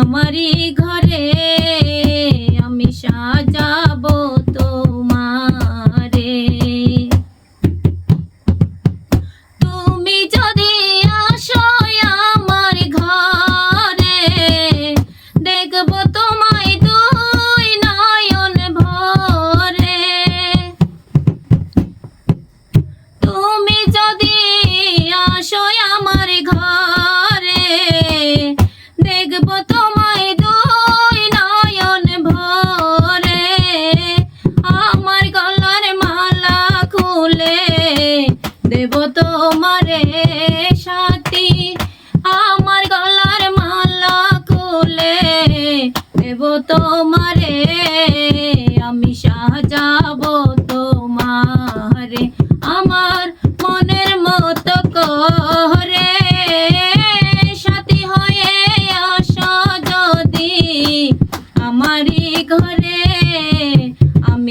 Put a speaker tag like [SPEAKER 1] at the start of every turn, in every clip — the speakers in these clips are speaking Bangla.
[SPEAKER 1] আমারই ঘরে আমি সাজাবো দেখব তোমায় নয়ন ভরে। আমার গলার মালা খুলে দেব তোমারে সাথী। আমার গলার মালা খুলে দেব তোমারে। আমি সাজাবো তোমারে। আমার মনের মতো করে।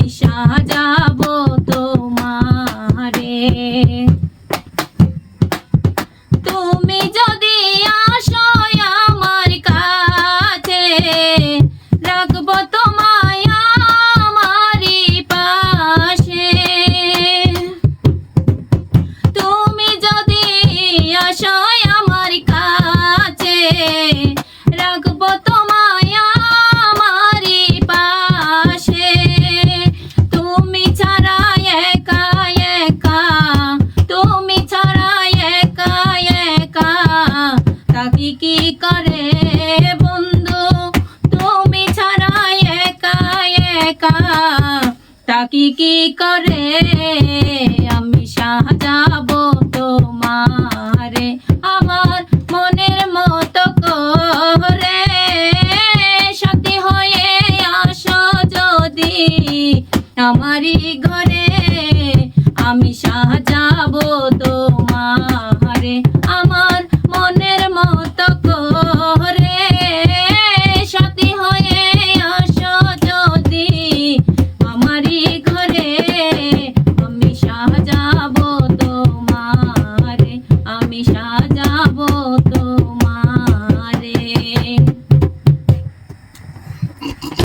[SPEAKER 1] আমি কি করে বন্ধু? তুমি ছাড়াই একা একা। তাকি কি করে? আমি তোমারে আমার মনের মতো করে। সাথী হয়ে আসো যদি আমারই ঘরে। আমি সা